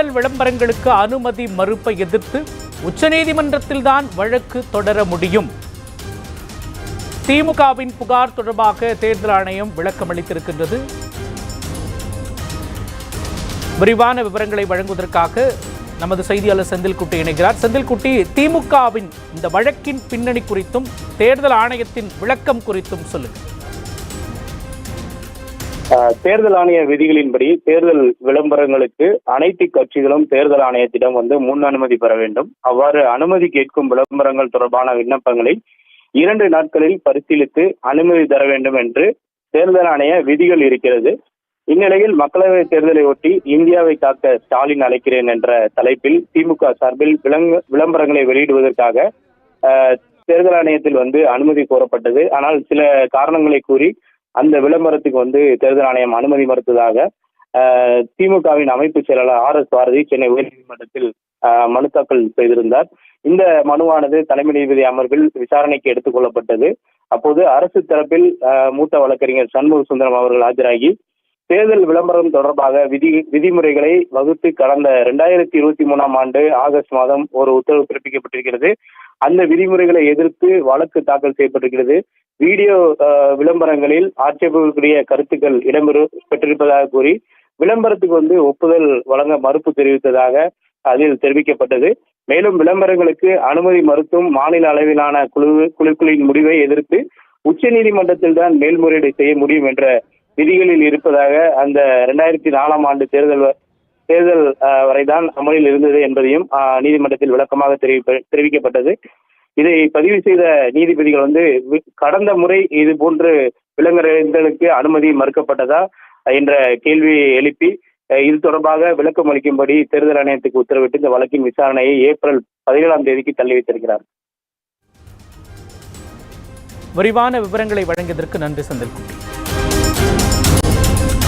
தேர்தல் விளம்பரங்களுக்கு அனுமதி மறுப்பை எதிர்த்து உச்சநீதிமன்றத்தில்தான் வழக்கு தொடர முடியும். திமுகவின் புகார் தொடர்பாக தேர்தல் ஆணையம் விளக்கம் அளித்திருக்கின்றது. விரிவான விவரங்களை வழங்குவதற்காக நமது செய்தியாளர் செந்தில்குட்டி இணைகிறார். செந்தில்குட்டி திமுகவின் இந்த வழக்கின் பின்னணி குறித்தும் தேர்தல் ஆணையத்தின் விளக்கம் குறித்தும் சொல்லுங்கள். தேர்தல் ஆணைய விதிகளின்படி தேர்தல் விளம்பரங்களுக்கு அனைத்து கட்சிகளும் தேர்தல் ஆணையத்திடம் வந்து முன் அனுமதி பெற வேண்டும். அவ்வாறு அனுமதி கேட்கும் விளம்பரங்கள் தொடர்பான விண்ணப்பங்களை இரண்டு நாட்களில் பரிசீலித்து அனுமதி தர வேண்டும் என்று தேர்தல் ஆணைய விதிகள் இருக்கிறது. இந்நிலையில் மக்களவை தேர்தலை ஒட்டி இந்தியாவை காக்க ஸ்டாலின் அழைக்கிறேன் என்ற தலைப்பில் திமுக சார்பில் விளம்பரங்களை வெளியிடுவதற்காக ஆஹ் தேர்தல் ஆணையத்தில் வந்து அனுமதி கோரப்பட்டது. ஆனால் சில காரணங்களை கூறி அந்த விளம்பரத்துக்கு வந்து தேர்தல் ஆணையம் அனுமதி மறுத்ததாக திமுகவின் அமைப்பு செயலாளர் ஆர் எஸ் பாரதி சென்னை உயர்நீதிமன்றத்தில் ஆஹ், மனு தாக்கல் செய்திருந்தார். இந்த மனுவானது தலைமை நீதிபதி அமர்வில் விசாரணைக்கு எடுத்துக் கொள்ளப்பட்டது. அப்போது அரசு தரப்பில் ஆஹ், மூத்த வழக்கறிஞர் சண்முக சுந்தரம் அவர்கள் ஆஜராகி தேர்தல் விளம்பரம் தொடர்பாக விதி விதிமுறைகளை வகுத்து கடந்த இரண்டாயிரத்தி இருபத்தி மூணாம் ஆண்டு ஆகஸ்ட் மாதம் ஒரு உத்தரவு பிறப்பிக்கப்பட்டிருக்கிறது. அந்த விதிமுறைகளை எதிர்த்து வழக்கு தாக்கல் செய்யப்பட்டிருக்கிறது. வீடியோ விளம்பரங்களில் ஆட்சேபுக்குரிய கருத்துக்கள் இடம்பெறு பெற்றிருப்பதாக கூறி விளம்பரத்துக்கு வந்து ஒப்புதல் வழங்க மறுப்பு தெரிவித்ததாக அதில் தெரிவிக்கப்பட்டது. மேலும் விளம்பரங்களுக்கு அனுமதி மறுத்தும் மாநில அளவிலான குழு குழுக்களின் முடிவை எதிர்த்து உச்சநீதிமன்றத்தில் தான் மேல்முறையீடு செய்ய முடியும் என்ற விதிகளில் இருப்பதாக அந்த இரண்டாயிரத்தி நாலாம் ஆண்டு தேர்தல் தேர்தல் வரைதான் அமலில் இருந்தது என்பதையும் நீதிமன்றத்தில் விளக்கமாக தெரிவிக்கப்பட்டது. இதை பதிவு செய்த நீதிபதிகள் வந்து கடந்த முறை இது போன்று விலங்குகளுக்கு அனுமதி மறுக்கப்பட்டதா என்ற கேள்வியை எழுப்பி இது தொடர்பாக விளக்கம் அளிக்கும்படி தேர்தல் ஆணையத்துக்கு உத்தரவிட்டு இந்த வழக்கின் விசாரணையை ஏப்ரல் பதினேழாம் தேதிக்கு தள்ளி வைத்திருக்கிறார். விரிவான விவரங்களை வழங்கியதற்கு நன்றி செந்தில்குட்டி